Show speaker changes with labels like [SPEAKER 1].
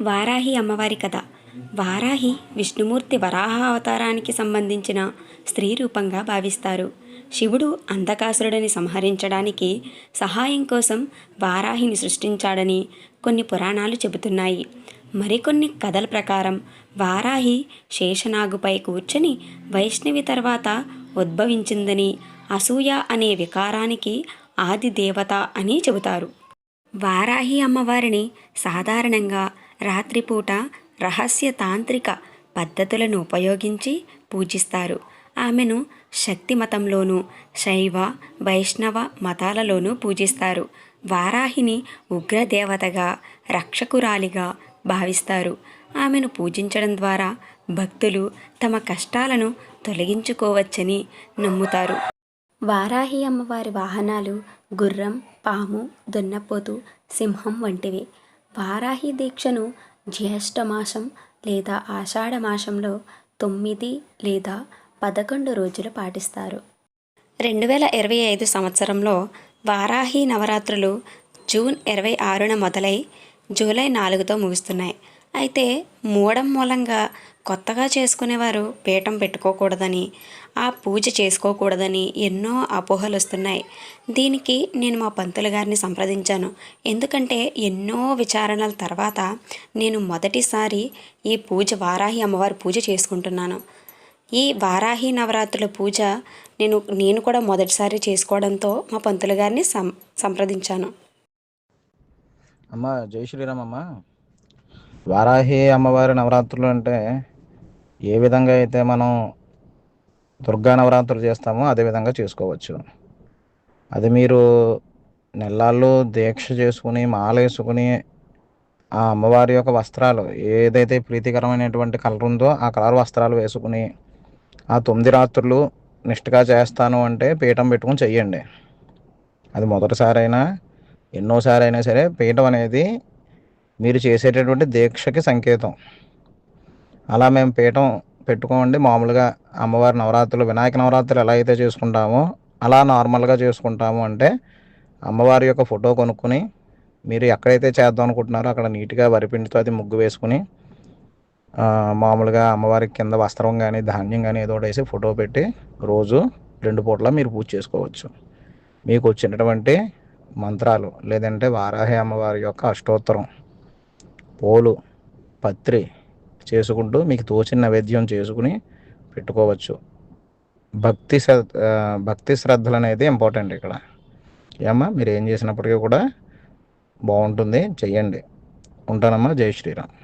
[SPEAKER 1] వారాహి అమ్మవారి కథ. వారాహి విష్ణుమూర్తి వరాహ అవతారానికి సంబంధించిన స్త్రీ రూపంగా భావిస్తారు. శివుడు అంధకాసురుడిని సంహరించడానికి సహాయం కోసం వారాహిని సృష్టించాడని కొన్ని పురాణాలు చెబుతున్నాయి. మరికొన్ని కథల ప్రకారం వారాహి శేషనాగుపై కూర్చొని వైష్ణవి తర్వాత ఉద్భవించిందని అసూయ అనే వికారానికి ఆది దేవత అని చెబుతారు. వారాహి అమ్మవారిని సాధారణంగా రాత్రిపూట రహస్య తాంత్రిక పద్ధతులను ఉపయోగించి పూజిస్తారు. ఆమెను శక్తి మతంలోనూ శైవ వైష్ణవ మతాలలోనూ పూజిస్తారు. వారాహిని ఉగ్రదేవతగా రక్షకురాలిగా భావిస్తారు. ఆమెను పూజించడం ద్వారా భక్తులు తమ కష్టాలను తొలగించుకోవచ్చని నమ్ముతారు. వారాహి అమ్మవారి వాహనాలు గుర్రం పాము దున్నపోతు సింహం వంటివి. వారాహి దీక్షను జ్యేష్ఠ మాసం లేదా ఆషాఢ మాసంలో తొమ్మిది లేదా పదకొండు రోజులు పాటిస్తారు. రెండు వేల ఇరవై ఐదు సంవత్సరంలో వారాహి నవరాత్రులు జూన్ ఇరవై ఆరున మొదలై జూలై నాలుగుతో ముగుస్తున్నాయి. అయితే మూడం మూలంగా కొత్తగా చేసుకునేవారు పీఠం పెట్టుకోకూడదని ఆ పూజ చేసుకోకూడదని ఎన్నో అపోహలు వస్తున్నాయి దీనికి నేను మా పంతులు గారిని సంప్రదించాను. ఎందుకంటే ఎన్నో విచారణల తర్వాత నేను మొదటిసారి ఈ పూజ వారాహి అమ్మవారి పూజ చేసుకుంటున్నాను. ఈ వారాహి నవరాత్రుల పూజ నేను నేను కూడా మొదటిసారి చేసుకోవడంతో మా పంతులు గారిని సం సంప్రదించాను.
[SPEAKER 2] అమ్మ జై శ్రీరామ్ అమ్మ వారాహి అమ్మవారి నవరాత్రులు అంటే ఏ విధంగా అయితే మనం దుర్గా నవరాత్రులు చేస్తామో అదే విధంగా చేసుకోవచ్చు. అది మీరు నెలల్లో దీక్ష చేసుకుని మాల వేసుకుని ఆ అమ్మవారి యొక్క వస్త్రాలు ఏదైతే ప్రీతికరమైనటువంటి కలర్ ఉందో ఆ కలర్ వస్త్రాలు వేసుకుని ఆ తొమ్మిది రాత్రులు నిష్ఠగా చేస్తాను అంటే పీఠం పెట్టుకుని చెయ్యండి. అది మొదటిసారైనా ఎన్నోసారైనా సరే పీఠం అనేది మీరు చేసేటటువంటి దీక్షకి సంకేతం. అలా మేము పీఠం పెట్టుకోండి మామూలుగా అమ్మవారి నవరాత్రులు వినాయక నవరాత్రులు ఎలా అయితే చేసుకుంటామో అలా నార్మల్గా చేసుకుంటాము అంటే అమ్మవారి యొక్క ఫోటో కొనుక్కొని మీరు ఎక్కడైతే చేద్దాం అనుకుంటున్నారో అక్కడ నీట్గా వరిపిండితో అది ముగ్గు వేసుకుని మామూలుగా అమ్మవారికి కింద వస్త్రం కానీ ధాన్యం కానీ ఏదో ఒకటి వేసి ఫోటో పెట్టి రోజు రెండు పూట్ల మీరు పూజ చేసుకోవచ్చు. మీకు వచ్చినటువంటి మంత్రాలు లేదంటే వారాహి అమ్మవారి యొక్క అష్టోత్తరం పోలు పత్రి చేసుకుంటూ మీకు తోచిన నైవేద్యం చేసుకుని పెట్టుకోవచ్చు. భక్తి శ్రద్ధ భక్తి శ్రద్ధలు అనేది ఇంపార్టెంట్ ఇక్కడ. ఏమ్మా మీరు ఏం చేసినప్పటికీ కూడా బాగుంటుంది చెయ్యండి. ఉంటానమ్మా జై శ్రీరామ్.